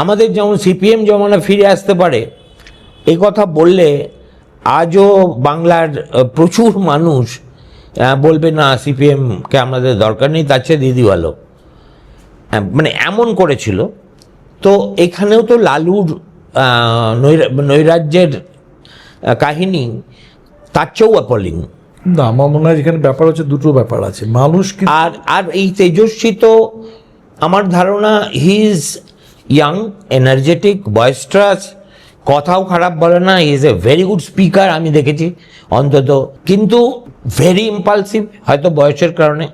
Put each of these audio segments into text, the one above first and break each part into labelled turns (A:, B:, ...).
A: আমাদের যেমন সিপিএম জমানা ফিরে আসতে পারে এই কথা বললে আজও বাংলার প্রচুর মানুষ বলবে না সিপিএমকে আমাদের দরকার নেই তার চেয়ে দিদি ভালো। মানে এমন করেছিল। তো এখানেও তো লালুর নৈরাজ্যের কাহিনী তার চেয়েও অ্যাপলিং
B: না আমার মনে হয় এখানে ব্যাপার হচ্ছে দুটো ব্যাপার আছে। মানুষ
A: আর আর এই তেজস্বী তো আমার ধারণা he is young energetic boisterous কথাও খারাপ বলে না is a very good speaker আমি দেখেছি, অন্তত, কিন্তু ভেরি ইম্পালসিভ হয়তো বয়সের কারণে।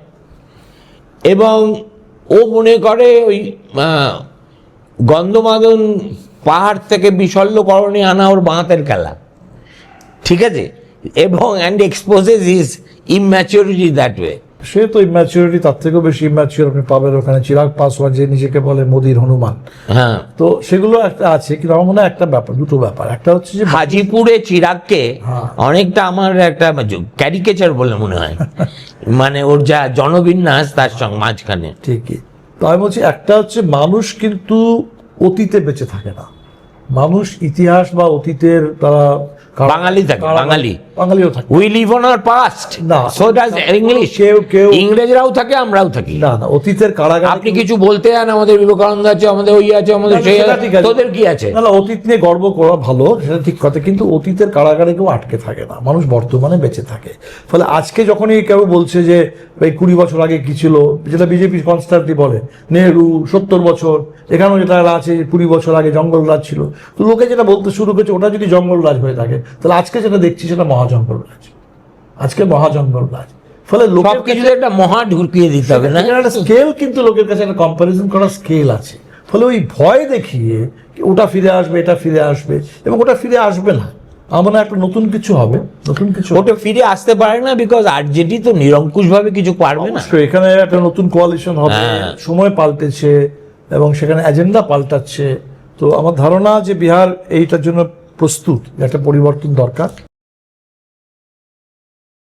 A: এবং ও মনে করে ওই গন্ধমাদন পাহাড় থেকে বিশল্যকরণে আনা ওর বাঁতের খেলা। ঠিক আছে? এবং and exposes is immaturity that way
B: সে তো ইম্যাচিউরিটি তার থেকেও বেশি ইম্যাচিউর আপনি পাবেন ওখানে। চিরাগ পাসওয়ান যে নিজেকে বলে মোদির হনুমান।
A: হ্যাঁ।
B: তো সেগুলো একটা আছে কিন্তু আমার মনে হয় একটা ব্যাপার দুটো ব্যাপার। একটা হচ্ছে যে
A: হাজিপুরে চিরাগকে
B: হ্যাঁ।
A: অনেকটা আমার একটা ক্যারিকেচার বলে মনে হয়। মানে ওর যা জনবিন্যাস তার সঙ্গে মাঝখানে।
B: ঠিকই। তো আমি বলছি একটা হচ্ছে মানুষ কিন্তু অতীতে বেঁচে থাকে না। মানুষ ইতিহাস বা অতীতের তারা
A: বাঙালি থাকে, বাঙালি।
B: বাঙালিও থাকে।
A: We live on our past
B: না।
A: সো ডাজ ইংলিশ
B: কেউ কেউ
A: ইংরেজরাও থাকে আমরাও থাকি।
B: না না অতীতের কারাগারে
A: আপনি কিছু বলতে চান? আমাদের বিবেকানন্দ আছে আমাদের ওই আছে আমাদের সেই আছে। তোদের কি আছে?
B: না না অতীত নিয়ে গর্ব করা ভালো সেটা ঠিক কথা কিন্তু অতীতের কারাগারে কেউ আটকে থাকে না। মানুষ বর্তমানে বেঁচে থাকে। ফলে আজকে যখনই কেউ বলছে যে এই কুড়ি বছর আগে কি ছিল যেটা বিজেপি কনস্ট্যান্টলি বলে নেহরু সত্তর বছর এখানেও যেটা আছে কুড়ি বছর আগে জঙ্গলরাজ ছিল লোকে যেটা বলতে শুরু করেছে ওটা যদি জঙ্গলরাজ হয়ে থাকে তাহলে আজকে যেটা দেখছি সেটা মহাজঙ্গলরাজ আজকে মহাজঙ্গলরাজ ফলে লোকের
A: একটা মহা ঢুকিয়ে দিতে হবে না?
B: একটা স্কেল কিন্তু লোকের কাছে একটা কম্পারিজন করার স্কেল আছে। ফলে ওই ভয় দেখিয়ে ওটা ফিরে আসবে এটা ফিরে আসবে এবং ওটা ফিরে আসবে না। আমার একটা নতুন কিছু হবে নতুন কিছু
A: ওটা ফিরে আসতে পারে না বিকজ আরজেডি তো নিরঙ্কুশ ভাবে কিছু পারবে না।
B: এখানে একটা নতুন কোয়ালিশন হবে
A: হ্যাঁ।
B: সময় পাল্টেছে এবং সেখানে এজেন্ডা পাল্টাচ্ছে। তো আমার ধারণা যে বিহার এইটার জন্য প্রস্তুত একটা পরিবর্তন দরকার।